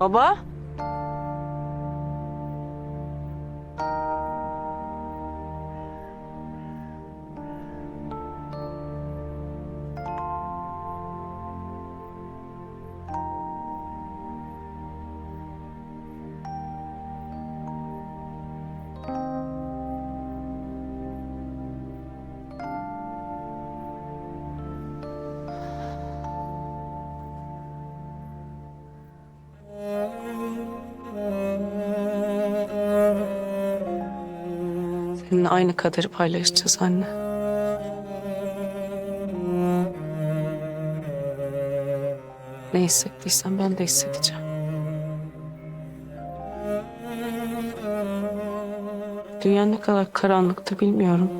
Baba? Seninle aynı kaderi paylaşacağız anne. Ne hissettiysen ben de hissedeceğim. Dünya ne kadar karanlıktı bilmiyorum.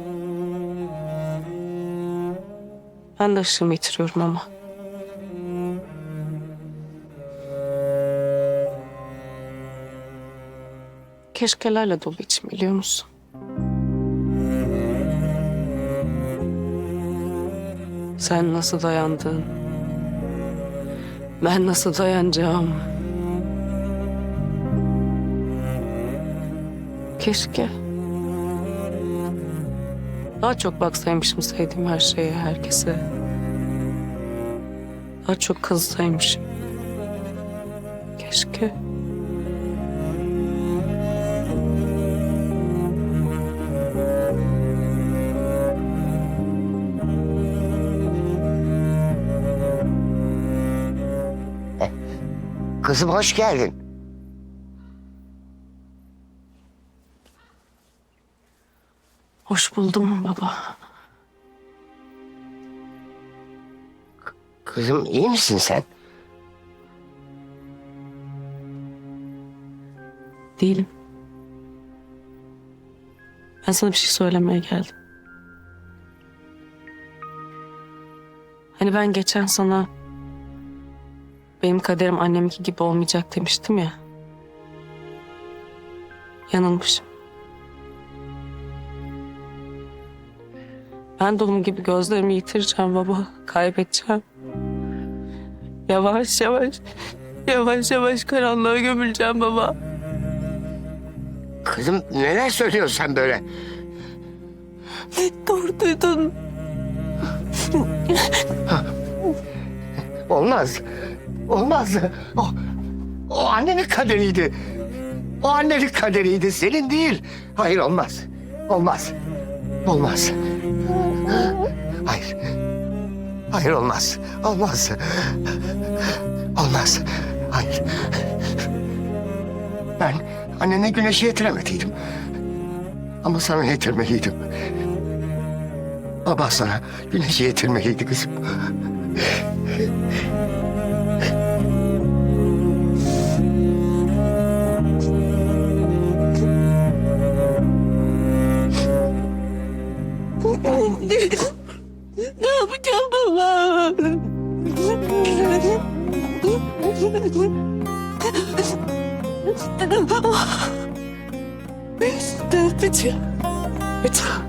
Ben de ışığımı yitiriyorum ama. Keşkelerle dolu içim biliyor musun? Sen nasıl dayandın? Ben nasıl dayanacağım? Keşke. Daha çok baksaymışım sevdiğim her şeye, herkese. Daha çok kızsaymışım. Keşke. Kızım hoş geldin. Hoş buldum baba. Kızım iyi misin sen? Değilim. Ben sana bir şey söylemeye geldim. Hani ben geçen sana benim kaderim anneminki gibi olmayacak demiştim ya. Yanılmışım. Ben de onun gibi gözlerimi yitireceğim baba. Kaybedeceğim. Yavaş yavaş, yavaş yavaş karanlığa gömüleceğim baba. Kızım neler söylüyorsun sen böyle? Doğru duydun. Olmaz. Olmaz. O, o annenin kaderiydi. O annenin kaderiydi. Senin değil. Hayır olmaz. Olmaz. Olmaz. Hayır. Hayır olmaz. Olmaz. Olmaz. Hayır. Ben annene güneşi yetiremediydim. Ama sana yetirmeliydim. Baba sana güneşi yetirmeliydi kızım. Ne yapacağım baba? Ne yapacağım? Lütfen.